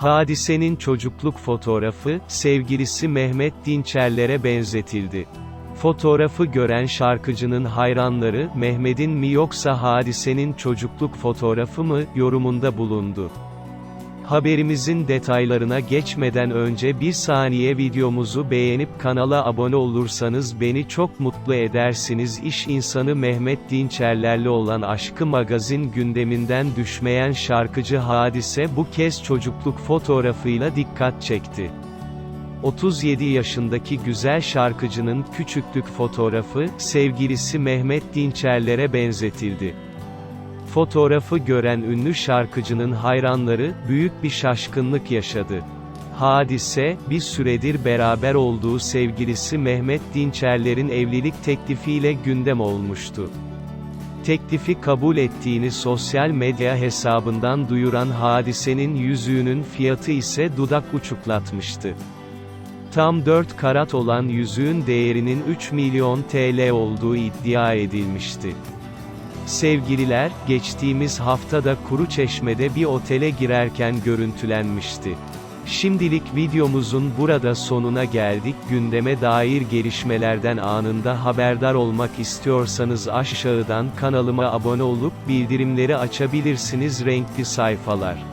Hadisenin çocukluk fotoğrafı, sevgilisi Mehmet Dinçerler'e benzetildi. Fotoğrafı gören şarkıcının hayranları, Mehmet'in mi yoksa hadisenin çocukluk fotoğrafı mı, yorumunda bulundu. Haberimizin detaylarına geçmeden önce bir saniye videomuzu beğenip kanala abone olursanız beni çok mutlu edersiniz. İş insanı Mehmet Dinçerler'le olan aşkı magazin gündeminden düşmeyen şarkıcı Hadise bu kez çocukluk fotoğrafıyla dikkat çekti. 37 yaşındaki güzel şarkıcının küçüklük fotoğrafı, sevgilisi Mehmet Dinçerler'e benzetildi. Fotoğrafı gören ünlü şarkıcının hayranları, büyük bir şaşkınlık yaşadı. Hadise, bir süredir beraber olduğu sevgilisi Mehmet Dinçerler'in evlilik teklifiyle gündem olmuştu. Teklifi kabul ettiğini sosyal medya hesabından duyuran hadisenin yüzüğünün fiyatı ise dudak uçuklatmıştı. Tam 4 karat olan yüzüğün değerinin 3 milyon TL olduğu iddia edilmişti. Sevgililer, geçtiğimiz haftada Kuruçeşme'de bir otele girerken görüntülenmişti. Şimdilik videomuzun burada sonuna geldik. Gündeme dair gelişmelerden anında haberdar olmak istiyorsanız aşağıdan kanalıma abone olup bildirimleri açabilirsiniz renkli sayfalar.